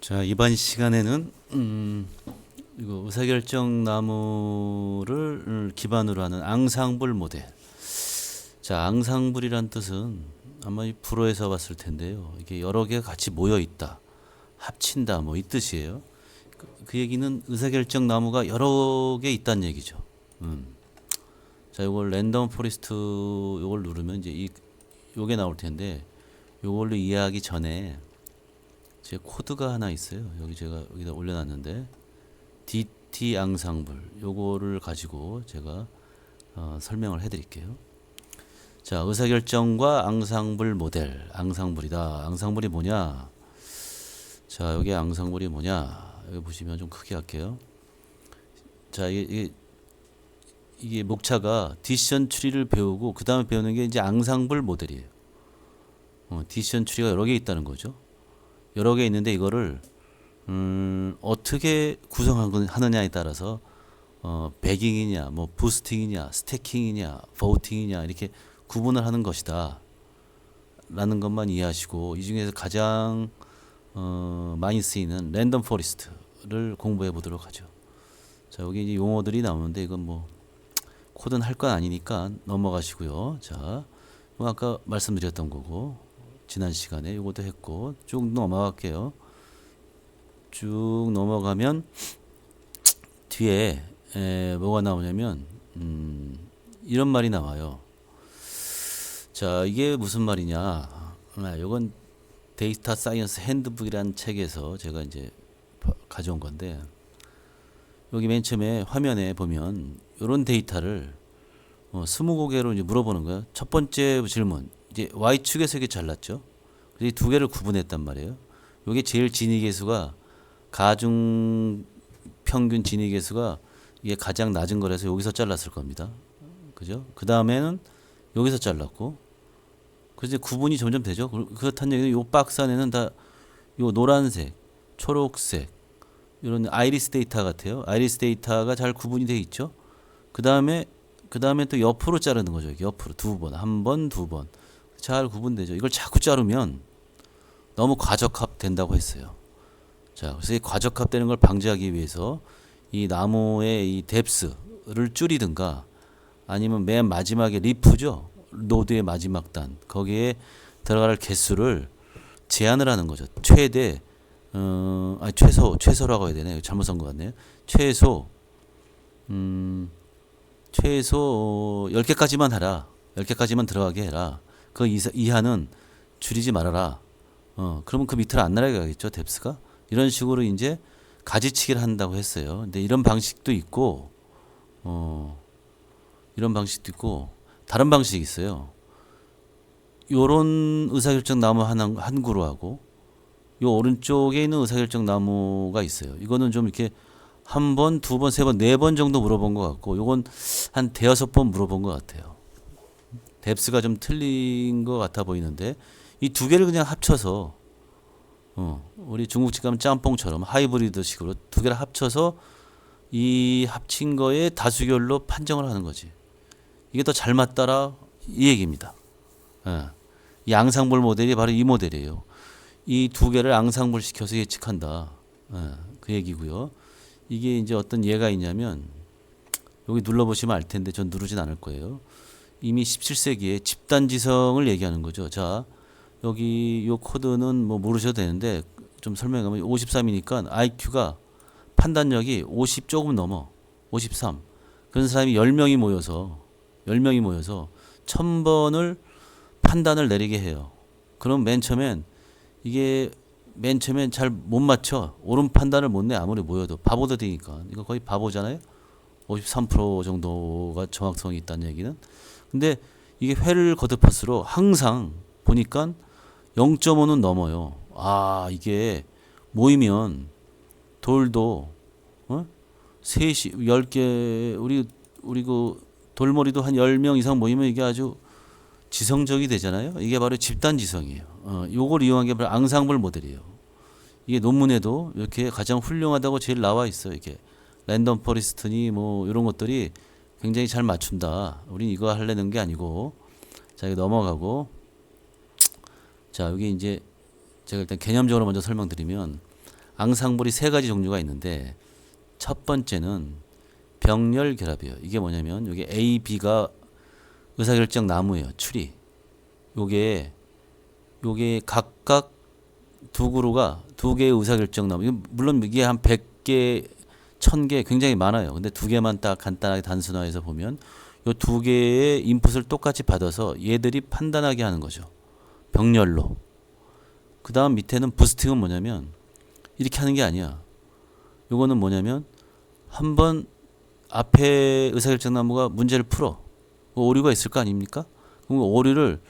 자 이번 시간에는 음, 이거 의사결정 나무를 음, 기반으로 하는 앙상블 모델. 자 앙상블이란 뜻은 아마 이 불어에서 봤을 텐데요. 이게 여러 개가 같이 모여 있다, 합친다, 뭐 이 뜻이에요. 그, 그 얘기는 의사결정 나무가 여러 개 있다는 얘기죠. 음. 자 이걸 랜덤 포리스트 요걸 누르면 이제 이 요게 나올 텐데 요걸로 이해하기 전에 제 코드가 하나 있어요. 여기 제가 여기다 올려놨는데 DT 앙상블 요거를 가지고 제가 어, 설명을 해드릴게요. 자 의사결정과 앙상블 모델 앙상블이다. 앙상블이 뭐냐? 자 여기 앙상블이 뭐냐? 여기 보시면 좀 크게 할게요. 자 이게, 이게 이게 목차가 디시전 트리를 배우고 그 다음에 배우는 게 이제 앙상블 모델이에요. 어, 디시전 트리가 여러 개 있다는 거죠. 여러 개 있는데 이거를 음, 어떻게 구성하느냐에 따라서 어, 배깅이냐, 뭐 부스팅이냐, 스태킹이냐, 보우팅이냐 이렇게 구분을 하는 것이다. 라는 것만 이해하시고 이 중에서 가장 어, 많이 쓰이는 랜덤 포리스트를 공부해 보도록 하죠. 자 여기 이제 용어들이 나오는데 이건 뭐 코드는 할 건 아니니까 넘어가시고요. 자, 이거 아까 말씀드렸던 거고 지난 시간에 이것도 했고 쭉 넘어갈게요. 쭉 넘어가면 뒤에 에, 뭐가 나오냐면 음, 이런 말이 나와요. 자, 이게 무슨 말이냐? 아, 이건 데이터 사이언스 핸드북이라는 책에서 제가 이제 바- 가져온 건데 여기 맨 처음에 화면에 보면 이런 데이터를 어, 스무 고개로 이제 물어보는 거야. 첫 번째 질문 이제 y축에서 이게 잘랐죠. 그래서 이 두 개를 구분했단 말이에요. 요게 제일 진위 계수가 가중 평균 진위 계수가 이게 가장 낮은 거라서 여기서 잘랐을 겁니다. 그죠? 그 다음에는 여기서 잘랐고, 그래서 구분이 점점 되죠. 그- 그렇다는 얘기는 요 박스 안에는 다 요 노란색, 초록색, 이런 아이리스 데이터 같아요. 아이리스 데이터가 잘 구분이 돼 있죠. 그 다음에 그 다음에 또 옆으로 자르는 거죠. 옆으로 두 번, 한 번, 두 번. 잘 구분되죠. 이걸 자꾸 자르면 너무 과적합 된다고 했어요. 자, 그래서 이 과적합 되는 걸 방지하기 위해서 이 나무의 이 뎁스를 줄이든가 아니면 맨 마지막에 리프죠. 노드의 마지막 단. 거기에 들어갈 개수를 제한을 하는 거죠. 최대 어, 아니 최소 최소라고 해야 되네. 잘못 쓴 것 같네요. 최소 음 최소 10개까지만 하라. 10개까지만 들어가게 해라. 그 이하는 줄이지 말아라. 어, 그러면 그 밑으로 안 날아가겠죠, 뎁스가? 이런 식으로 이제 가지치기를 한다고 했어요. 근데 이런 방식도 있고, 어, 이런 방식도 있고, 다른 방식이 있어요. 요런 의사결정 나무 한, 한 그루하고, 요 오른쪽에 있는 의사결정 나무가 있어요. 이거는 좀 이렇게 한 번, 두 번, 세 번, 네 번 정도 물어본 것 같고, 요건 한 대여섯 번 물어본 것 같아요. 뎁스가 좀 틀린 것 같아 보이는데, 이 두 개를 그냥 합쳐서, 어, 우리 중국집 가면 짬뽕처럼 하이브리드식으로 두 개를 합쳐서 이 합친 거에 다수결로 판정을 하는 거지. 이게 더 잘 맞더라 이 얘기입니다. 예. 이 앙상블 모델이 바로 이 모델이에요. 이 두 개를 앙상블 시켜서 예측한다. 예, 그 얘기고요. 이게 이제 어떤 예가 있냐면 여기 눌러보시면 알 텐데 전 누르진 않을 거예요. 이미 17세기에 집단지성을 얘기하는 거죠. 자, 여기 요 코드는 뭐 모르셔도 되는데 좀 설명하면 53이니까 IQ가 판단력이 50 조금 넘어. 53. 그런 사람이 10명이 모여서 10명이 모여서 1000번을 판단을 내리게 해요. 그럼 맨 처음엔 이게 맨 처음엔 잘 못 맞춰. 옳은 판단을 못 내. 아무리 모여도. 바보도 되니까. 이거 거의 바보잖아요. 53% 정도가 정확성이 있다는 얘기는. 근데 이게 회를 거듭할수록 항상 보니까 0.5는 넘어요. 아, 이게 모이면 돌도 어? 셋이 10개 우리 우리 그 돌머리도 한 10명 이상 모이면 이게 아주 지성적이 되잖아요. 이게 바로 집단 지성이에요. 어, 요걸 이용한 게 바로 앙상블 모델이에요. 이게 논문에도 이렇게 가장 훌륭하다고 제일 나와 있어요. 이게 랜덤 포리스트니 뭐 이런 것들이 굉장히 잘 맞춘다. 우린 이거 하려는 게 아니고 자, 이거 넘어가고 자, 여기 이제 제가 일단 개념적으로 먼저 설명드리면 앙상블이 세 가지 종류가 있는데 첫 번째는 병렬 결합이에요. 이게 뭐냐면 여기 A, B가 의사결정 나무예요. 추리. 요게 요게 각각 두 그루가 두 개의 의사결정 나무. 물론 이게 한 100개, 1000개 굉장히 많아요. 근데 두 개만 딱 간단하게 단순화해서 보면 요 두 개의 인풋을 똑같이 받아서 얘들이 판단하게 하는 거죠. 병렬로. 그 다음 밑에는 부스팅은 뭐냐면 이렇게 하는 게 아니야. 요거는 뭐냐면 한번 앞에 의사결정 나무가 문제를 풀어. 뭐 오류가 있을 거 아닙니까? 그럼 그 오류를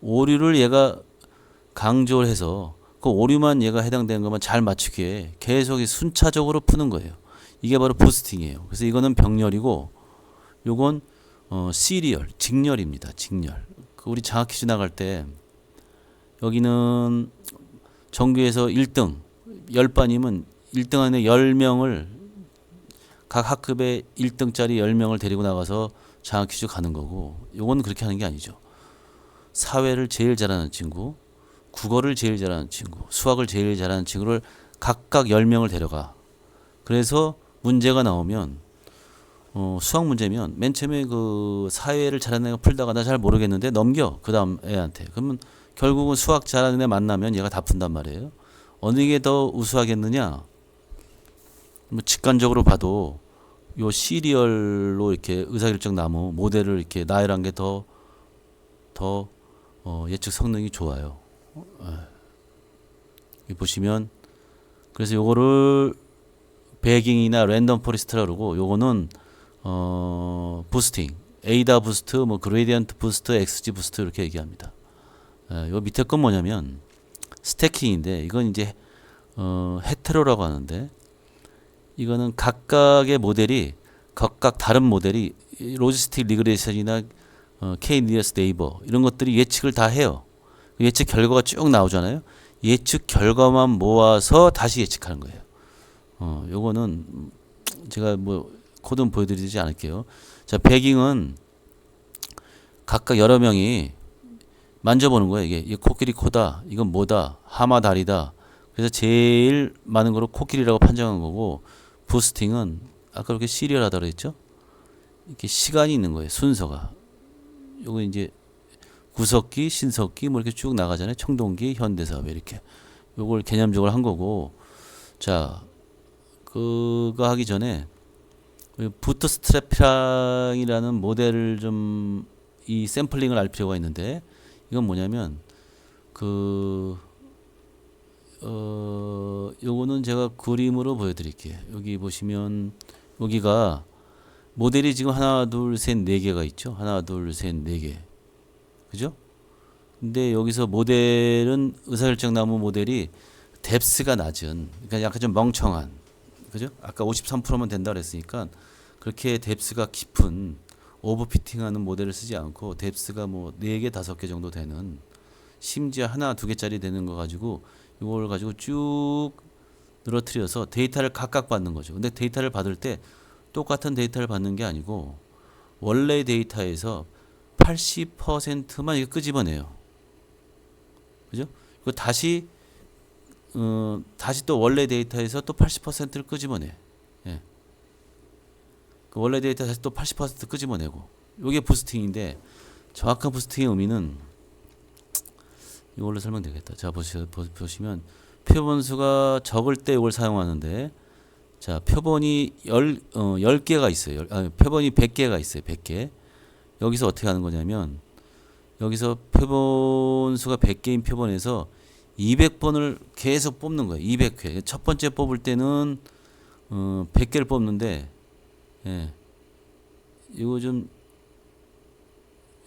오류를 얘가 강조를 해서 그 오류만 얘가 해당되는 것만 잘 맞추게 계속 이 순차적으로 푸는 거예요. 이게 바로 부스팅이에요. 그래서 이거는 병렬이고 요건 어 시리얼, 직렬입니다. 직렬. 그 우리 장학 퀴즈 나갈 때 여기는 정규에서 1등 10반이면 1등 안에 10명을 각 학급에 1등짜리 10명을 데리고 나가서 장학 퀴즈 가는 거고 요건 그렇게 하는 게 아니죠. 사회를 제일 잘하는 친구, 국어를 제일 잘하는 친구, 수학을 제일 잘하는 친구를 각각 10명을 데려가. 그래서 문제가 나오면 어, 수학 문제면 맨 처음에 그 사회를 잘하는 애가 풀다가 나 잘 모르겠는데 넘겨 그 다음 애한테. 그러면 결국은 수학 잘하는 애 만나면 얘가 다 푼단 말이에요. 어느 게 더 우수하겠느냐? 뭐 직관적으로 봐도 요 시리얼로 이렇게 의사결정 나무 모델을 이렇게 나열한 게 더 더 어, 예측 성능이 좋아요. 예. 보시면 그래서 요거를 베깅이나 랜덤 포리스트라 그러고 요거는 어 부스팅 에이다 부스트 뭐 그레디언트 부스트 엑스지 부스트 이렇게 얘기합니다. 예, 요 밑에 건 뭐냐면 스태킹인데 이건 이제 어 헤테로라고 하는데 이거는 각각의 모델이 각각 다른 모델이 이 로지스틱 리그레이션이나 어, K 니어스 네이버 이런 것들이 예측을 다 해요. 그 예측 결과가 쭉 나오잖아요. 예측 결과만 모아서 다시 예측하는 거예요. 어, 요거는 제가 뭐 코드는 보여드리지 않을게요. 자, 배깅은 각각 여러 명이 만져보는 거예요. 이게, 이게 코끼리 코다, 이건 뭐다, 하마 다리다. 그래서 제일 많은 거로 코끼리라고 판정한 거고, 부스팅은 아까 그렇게 시리얼하다 그랬죠? 이렇게 시간이 있는 거예요. 순서가. 요거 이제 구석기, 신석기 뭐 이렇게 쭉 나가잖아요. 청동기, 현대사회 이렇게. 요걸 개념적으로 한 거고, 자, 그거 하기 전에 부트스트랩이라는 모델을 좀 이 샘플링을 알 필요가 있는데 이건 뭐냐면 그 어, 요거는 제가 그림으로 보여드릴게요. 여기 보시면 여기가 모델이 지금 하나, 둘, 셋, 네 개가 있죠. 하나, 둘, 셋, 네 개. 그죠? 근데 여기서 모델은 의사결정 나무 모델이 뎁스가 낮은, 그러니까 약간 좀 멍청한, 그죠? 아까 53%만 된다 그랬으니까 그렇게 뎁스가 깊은 오버피팅하는 모델을 쓰지 않고 뎁스가 뭐네개 다섯 개 정도 되는 심지어 하나 두 개짜리 되는 거 가지고 이걸 가지고 쭉 늘어뜨려서 데이터를 각각 받는 거죠. 근데 데이터를 받을 때 똑같은 데이터를 받는 게 아니고 원래 데이터에서 80%만 이거 끄집어내요. 그죠? 그 다시 어, 다시 또 원래 데이터에서 또 80%를 끄집어내. 예. 그 원래 데이터 다시 또 80% 끄집어내고. 이게 부스팅인데 정확한 부스팅의 의미는 이걸로 설명되겠다. 자 보시, 보, 보시면 표본수가 적을 때 이걸 사용하는데 자 표본이 열, 어, 10개가 있어요. 열, 아니, 표본이 100개가 있어요. 100개. 여기서 어떻게 하는 거냐면 여기서 표본수가 100개인 표본에서 200번을 계속 뽑는 거예요. 200회. 첫 번째 뽑을 때는 어, 100개를 뽑는데 예. 이거 좀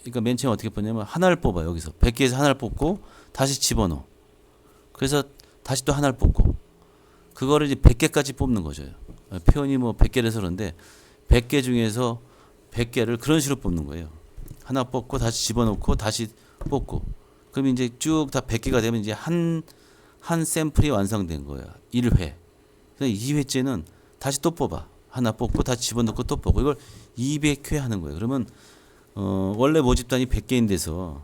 그러니까 맨 처음에 어떻게 뽑냐면 하나를 뽑아 여기서 100개에서 하나를 뽑고 다시 집어넣어. 그래서 다시 또 하나를 뽑고 그거를 이제 100개까지 뽑는 거죠. 어, 표현이 뭐 100개라서 그런데 100개 중에서 100개를 그런 식으로 뽑는 거예요. 하나 뽑고 다시 집어넣고 다시 뽑고 그럼 이제 쭉 다 100개가 되면 이제 한, 한 샘플이 완성된 거야. 1회. 2회째는 다시 또 뽑아. 하나 뽑고 다시 집어넣고 또 뽑고. 이걸 200회 하는 거예요. 그러면, 어, 원래 모집단이 100개인 데서,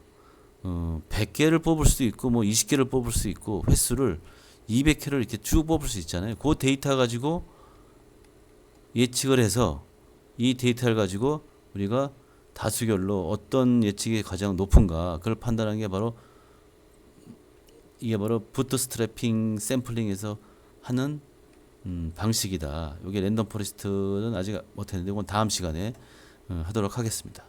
어, 100개를 뽑을 수도 있고, 뭐 20개를 뽑을 수 있고, 횟수를 200회를 이렇게 쭉 뽑을 수 있잖아요. 그 데이터 가지고 예측을 해서 이 데이터를 가지고 우리가 다수결로 어떤 예측이 가장 높은가 그걸 판단하는 게 바로 이게 바로 부트스트래핑 샘플링에서 하는 음, 방식이다. 여기 랜덤 포레스트는 아직 못했는데 이건 다음 시간에 어, 하도록 하겠습니다.